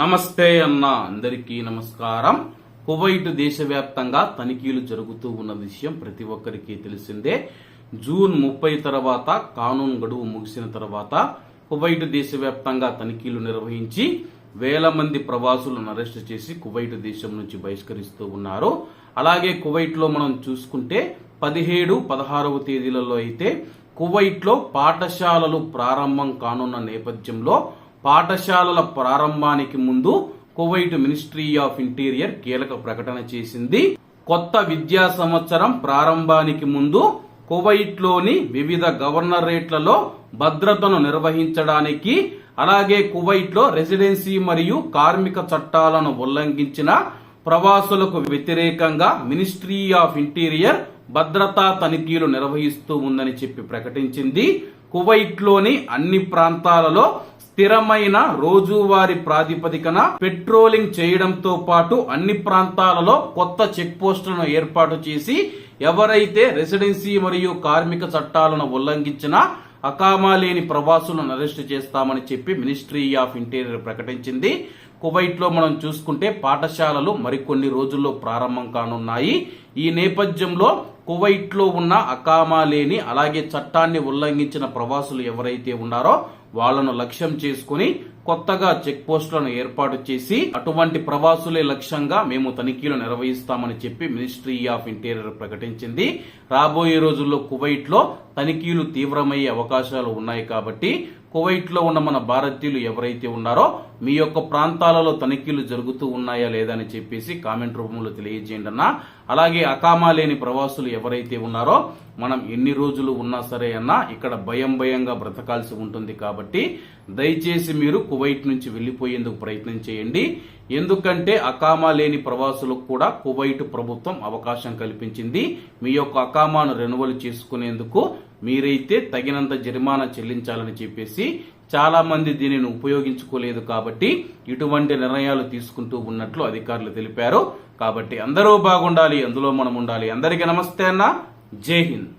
నమస్తే అన్న అందరికీ నమస్కారం. కువైట్ దేశవ్యాప్తంగా తనిఖీలు జరుగుతూ ఉన్న విషయం ప్రతి ఒక్కరికి తెలిసిందే. జూన్ ముప్పై తర్వాత కానూన్ గడువు ముగిసిన తర్వాత కువైట్ దేశవ్యాప్తంగా తనిఖీలు నిర్వహించి వేల మంది ప్రవాసులను అరెస్ట్ చేసి కువైట్ దేశం నుంచి బహిష్కరిస్తూ ఉన్నారు. అలాగే కువైట్లో మనం చూసుకుంటే పదిహేడు పదహారవ తేదీలలో అయితే కువైట్లో పాఠశాలలు ప్రారంభం కానున్న నేపథ్యంలో పాఠశాలల ప్రారంభానికి ముందు కువైట్ మినిస్ట్రీ ఆఫ్ ఇంటీరియర్ కీలక ప్రకటన చేసింది. కొత్త విద్యా సంవత్సరం ప్రారంభానికి ముందు కువైట్లోని వివిధ గవర్నరేట్లలో భద్రతను నిర్వహించడానికి అలాగే కువైట్లో రెసిడెన్సీ మరియు కార్మిక చట్టాలను ఉల్లంఘించిన ప్రవాసులకు వ్యతిరేకంగా మినిస్ట్రీ ఆఫ్ ఇంటీరియర్ భద్రతా తనిఖీలు నిర్వహిస్తూ ఉందని చెప్పి ప్రకటించింది. కువైట్లోని అన్ని ప్రాంతాలలో స్థిరమైన రోజువారీ ప్రాతిపదికన పెట్రోలింగ్ చేయడంతో పాటు అన్ని ప్రాంతాలలో కొత్త చెక్ పోస్టులను ఏర్పాటు చేసి ఎవరైతే రెసిడెన్సీ మరియు కార్మిక చట్టాలను ఉల్లంఘించినా అకామా లేని ప్రవాసులను అరెస్ట్ చేస్తామని చెప్పి మినిస్ట్రీ ఆఫ్ ఇంటీరియర్ ప్రకటించింది. కువైట్లో మనం చూసుకుంటే పాఠశాలలు మరికొన్ని రోజుల్లో ప్రారంభం కానున్నాయి. ఈ నేపథ్యంలో కువైట్లో ఉన్న అకామా లేని అలాగే చట్టాన్ని ఉల్లంఘించిన ప్రవాసులు ఎవరైతే ఉన్నారో వాళ్ళను లక్ష్యం చేసుకుని కొత్తగా చెక్ పోస్టులను ఏర్పాటు చేసి అటువంటి ప్రవాసులే లక్ష్యంగా మేము తనిఖీలు నిర్వహిస్తామని చెప్పి మినిస్ట్రీ ఆఫ్ ఇంటీరియర్ ప్రకటించింది. రాబోయే రోజుల్లో కువైట్లో తనిఖీలు తీవ్రమయ్యే అవకాశాలు ఉన్నాయి కాబట్టి కువైట్లో ఉన్న మన భారతీయులు ఎవరైతే ఉన్నారో మీ యొక్క ప్రాంతాలలో తనిఖీలు జరుగుతూ ఉన్నాయా లేదా అని చెప్పేసి కామెంట్ రూపంలో తెలియజేయండి అన్న. అలాగే అకామా లేని ప్రవాసులు ఎవరైతే ఉన్నారో మనం ఎన్ని రోజులు ఉన్నా సరే అన్న ఇక్కడ భయం భయంగా బ్రతకాల్సి ఉంటుంది కాబట్టి దయచేసి మీరు కువైట్ నుంచి వెళ్ళిపోయేందుకు ప్రయత్నం చేయండి. ఎందుకంటే అకామా లేని ప్రవాసులకు కూడా కువైట్ ప్రభుత్వం అవకాశం కల్పించింది. మీ యొక్క అకామాను రెనువల్ చేసుకునేందుకు మీరైతే తగినంత జరిమానా చెల్లించాలని చెప్పేసి చాలా మంది దీనిని ఉపయోగించుకోలేదు కాబట్టి ఇటువంటి నిర్ణయాలు తీసుకుంటూ ఉన్నట్లు అధికారులు తెలిపారు. కాబట్టి అందరూ బాగుండాలి అందులో మనం ఉండాలి. అందరికీ నమస్తే అన్న. జై హింద్.